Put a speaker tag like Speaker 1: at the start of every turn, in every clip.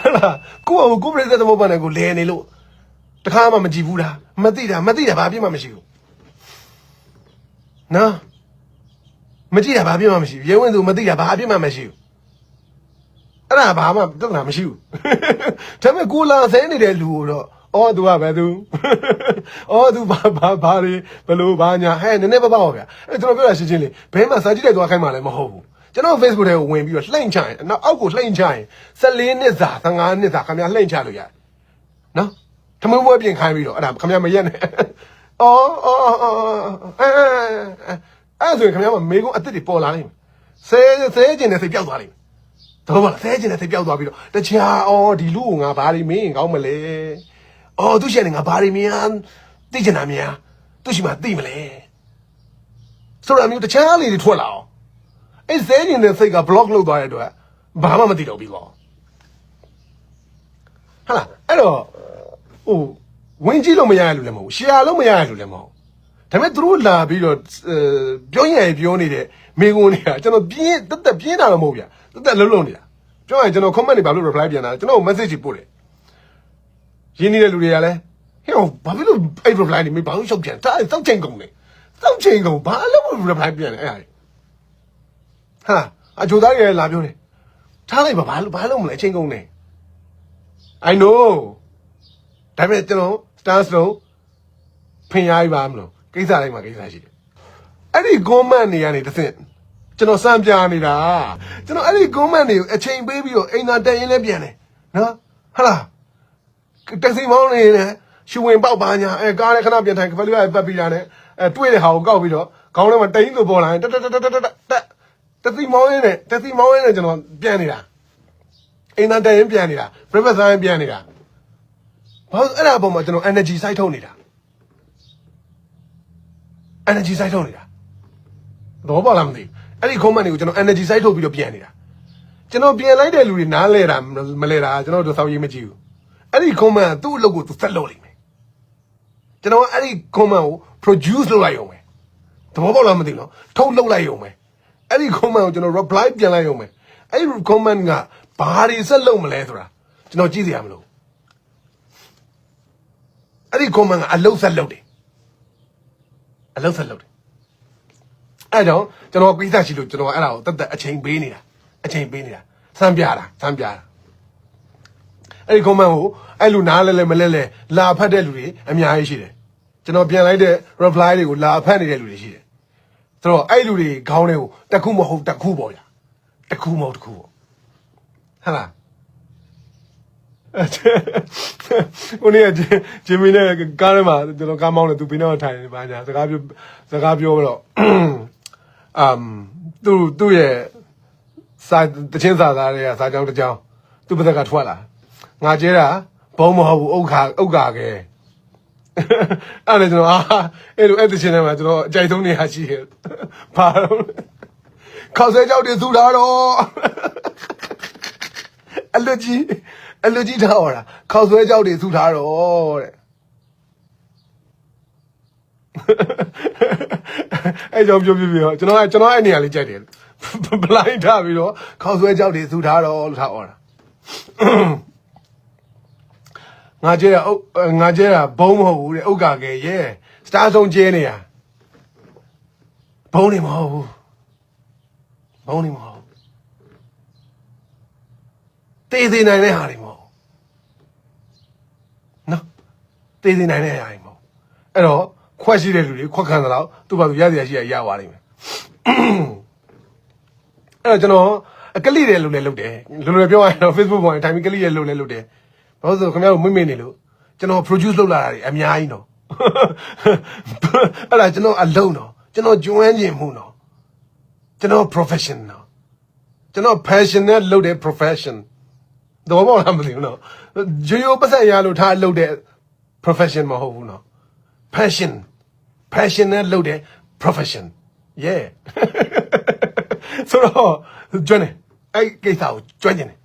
Speaker 1: ဟလာကိုယ့်အကိုကိုပြည့်တဲ့သမုတ်ပန်နဲ့ကိုလဲနေလို့တခါမှမကြည့်ဘူးလားမသိတာမသိတာဘာပြစ်မှမရှိဘူးနော်မကြည့်တာဘာပြစ်မှမရှိဘူးရဲဝင်သူမသိတာဘာပြစ်မှမရှိဘူးအဲ့ဒါဘာမှပြဿနာမရှိဘူးဒါပေမဲ့ကိုလာဆဲနေတဲ့လူကိုတော့အော်သူကပဲသူအော်သူဘာဘာဘာတွေဘလို့ဘာညာဟဲ့နည်းနည်းပါးပါးပါဗျာအဲ့ကျွန်တော်ပြောတာရှင်းရှင်းလေးဘဲမှာစာကြည့်တဲ့သွားခိုင်းမှလည်းမဟုတ်ဘူး ကျွန်တော် Facebook ထဲကိုဝင်ပြီးတော့လှိမ့်ချရင်နောက်အောက်ကိုလှိမ့်ချရင်14နှစ်စာ15နှစ်စာခင်ဗျာလှိမ့်ချလို့ရတယ်နော်ထမင်းပွဲပြင်ခိုင်းပြီးတော့အဲ့ဒါခင်ဗျာမရက်နဲ့အော်အော်အော်အော်အဲအဲ့ဆိုရင်ခင်ဗျာမမေကုန်းအစ်စ်တွေပေါ်လာလိမ့်မယ်ဆဲဆဲကျင်တဲ့စိတ်ပြောက်သွားလိမ့်မယ်တော့ပါလားဆဲကျင်တဲ့စိတ်ပြောက်သွားပြီးတော့တချာအော်ဒီလူကိုငါဘာတွေမင်းရင်ကောင်းမလဲအော်သူရှင်နေငါဘာတွေများသိချင်တာများသူရှိမှသိမလဲဆိုတော့အမျိုးတချာလေးတွေထွက်လာအောင် အဲ့ဆဲကျင်တဲ့စိတ်က block လုပ်သွားတဲ့အတွက်ဘာမှမသိတော့ဘူးကောဟာလားအဲ့တော့ဟိုဝင်ကြည့်လို့မရရလို့လည်းမဟုတ်ဘူး share လို့မရရလို့လည်းမဟုတ်ဘူးဒါပေမဲ့သူတို့လာပြီးတော့အဲပြောရင်ရပြောနေတဲ့မိကုန်းတွေကကျွန်တော်ပြင်းတက်တက်ပြင်းတာတော့မဟုတ်ဗျတက်တက်လုံးလုံးနေတာပြောရင်ကျွန်တော် comment တွေဘာလို့ reply ပြန်တာလဲကျွန်တော် message ပို့တယ်ရင်းနေတဲ့လူတွေကလည်းဟဲ့ဘာဖြစ်လို့အဲ့ reply တွေမဘာလို့ရှုပ်ပြန်တာစောက်ချိန်ကုန်နေစောက်ချိန်ကုန်ဘာလို့ reply ပြန်လဲအဲ့ဒါ ဟာအချိုသားတွေလည်းလာပြောတယ်ထားလိုက်ပါဘာလို့ဘာလို့မလဲအချိန်ကုန်နေ I know ဒါပေမဲ့ကျွန်တော် stance လုံးဖင်ရည်ပါမလို့ကိစ္စတိုင်းမှာကိစ္စရှိတယ်အဲ့ဒီ comment တွေကနေတစ်ဆင့်ကျွန်တော်စမ်းပြနေတာကျွန်တော်အဲ့ဒီ comment တွေကိုအချိန်ပေးပြီးတော့အိမ်သာတက်ရင်လည်းပြန်တယ်နော်ဟလာတက်စီမောင်းနေတယ်ရှူဝင်ပေါက်ပါညာအဲကားလည်းခဏပြန်ထိုင်ကဖလူကပတ်ပြီးတာနဲ့အဲတွေ့တဲ့ဟာကိုကောက်ပြီးတော့ခေါင်းထဲမှာတိန်းလို့ပေါ်လာရင်တက်တက်တက်တက်တက်တက် တက်စီမောင်းရင်းနဲ့တက်စီမောင်းရင်းနဲ့ကျွန်တော်ပြန်နေတာအိမ်သာတက်ရင်ပြန်နေတာ breakfast ဆိုင်ပြန်နေတာဘာလို့အဲ့ဒါအပေါ်မှာကျွန်တော် energy စိုက်ထုတ်နေတာ energy စိုက်ထုတ်နေတာတော့ပါလားမသိဘူးအဲ့ဒီ comment တွေကိုကျွန်တော် energy စိုက်ထုတ်ပြီးတော့ပြန်နေတာကျွန်တော်ပြန်လိုက်တဲ့လူတွေနားလဲတာမလဲတာကျွန်တော်တို့စောက်ရေးမကြည့်ဘူးအဲ့ဒီ comment ကသူ့အလုပ်ကိုသူဆက်လုပ်လိမ့်မယ်ကျွန်တော်ကအဲ့ဒီ comment ကို produce လုပ်လိုက်ရုံပဲသဘောပေါက်လားမသိဘူးနော်ထုတ်လုပ်လိုက်ရုံပဲ အဲ့ဒီ comment ကိုကျွန်တော် reply ပြန်လိုက်ရုံပဲအဲ့ဒီ comment ကဘာတွေဆက်လုပ်မလဲဆိုတာကျွန်တော်ကြည့်စရာမလိုအဲ့ဒီ comment ကအလုပ်ဆက်လုပ်တယ်အလုပ်ဆက်လုပ်တယ်အဲ့တော့ကျွန်တော်ပိဿရှိလို့ကျွန်တော်အဲ့ဒါကိုတက်တက်အချိန်ပေးနေတာအချိန်ပေးနေတာစမ်းပြတာစမ်းပြတာအဲ့ဒီ comment ကိုအဲ့လူနားလဲလဲမလဲလဲလာဖတ်တဲ့လူတွေအများကြီးရှိတယ်ကျွန်တော်ပြန်လိုက်တဲ့ reply တွေကိုလာဖတ်နေတဲ့လူတွေရှိတယ် ဆိုတော့အဲ့လူတွေခေါင်းထဲကိုတစ်ခုမဟုတ်တစ်ခုပေါ့ဗျာတစ်ခုမဟုတ်တစ်ခုပေါ့ဟဟလားကိုနေကဂျင်မီနဲ့ကားထဲမှာကျွန်တော်ကားမောင်းတယ်သူဘင်းတော့ထိုင်နေပါညာစကားပြောစကားပြောတော့အမ်သူသူ့ရဲ့စာတချင်းစာသားတွေကစာကြောင်းတစ်ကြောင်းသူ့ဘက်ကထွက်လာငါကျဲတာဘုံမဟုတ်ဘူးဥက္ခာဥက္ကာကဲ အဲ့ဒါကျွန်တော်အာအဲ့လိုအဲ့တချင်းထဲမှာကျွန်တော်အကြိုက်ဆုံးနေရရှိတယ်ဘာလို့လဲခေါက်ဆဲကြောက်တွေသူ့တာတော့အလူကြီးအလူကြီးထားဟောတာခေါက်ဆွဲကြောက်တွေသူ့ထားတော့တဲ့အဲ့ကြောင့်ပြောပြပြတော့ကျွန်တော်ကကျွန်တော်အဲ့နေရာလေးကြိုက်တယ်ဘလိုင်းထားပြီးတော့ခေါက်ဆွဲကြောက်တွေသူထားတော့လို့ထားអော်တာ ငါကျဲတာအုတ်ငါကျဲတာဘုံမဟုတ်ဘူးတဲ့ဥက္ကာကဲရဲစတားဆုံးကျဲနေတာဘုံနေမဟုတ်ဘူးဘုံနေမဟုတ်ဘူးတေးသေးနိုင်တဲ့ဟာတွေမဟုတ်ဘူးနော်တေးသေးနိုင်တဲ့ဟာတွေမဟုတ်ဘူးအဲ့တော့ခွက်ရှိတဲ့လူတွေခွက်ခံသလောက်သူ့ဘာသူရစရာရှိရရသွားလိမ့်မယ်အဲ့တော့ကျွန်တော်အကလိတယ်လို့လည်းလုပ်တယ်လူတွေပြောရရင်တော့ Facebook ပေါ်မှာထိုင်ပြီးကလိတယ်လို့လည်းလုပ်တယ် ဘာလို့လဲဆိုတော့ခင်ဗျားတို့မိမိနေလို့ကျွန်တော် produce လုပ်လာတာတွေအများကြီးနော်အဲ့ဒါကျွန်တော်အလုံးနော်ကျွန်တော်ကျွမ်းကျင်မှုနော်ကျွန်တော် profession နော်ကျွန်တော် passion နဲ့လုပ်တဲ့ profession တော့ဘောလားမသိဘူးနော်ရိုးရိုးပတ်သက်ရလို့ထားလုပ်တဲ့ profession မဟုတ်ဘူးနော် passion passion နဲ့လုပ်တဲ့ profession yeah ဆိုတော့ကျွမ်းတယ်အဲ့ကိစ္စကိုကျွမ်းကျင်တယ်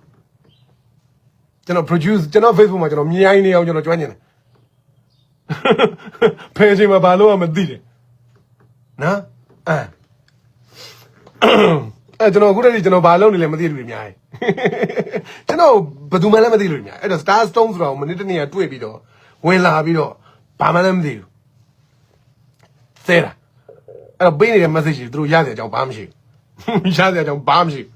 Speaker 1: ကျွန်တော် produce ကျွန်တော် Facebook မှာကျွန်တော်မြင်ရင်နေအောင်ကျွန်တော်ကျွမ်းကျင်တယ်ဖယ်ချိန်မှာဘာလို့မှမသိတယ်နော်အဲအဲကျွန်တော်အခုတည်းကကျွန်တော်ဘာလုပ်နေလဲမသိလို့တွေအများကြီးကျွန်တော်ဘယ်သူမှလည်းမသိလို့တွေအများကြီးအဲ့တော့ Star Stone ဆိုတာကိုမနေ့တနေ့ကတွေ့ပြီးတော့ဝင်လာပြီးတော့ဘာမှလည်းမသိဘူးဆဲတာအဲ့တော့ပေးနေတဲ့ message တွေသူတို့ရတဲ့အကြောင်းဘာမှမရှိဘူးရတဲ့အကြောင်းဘာမှမရှိဘူး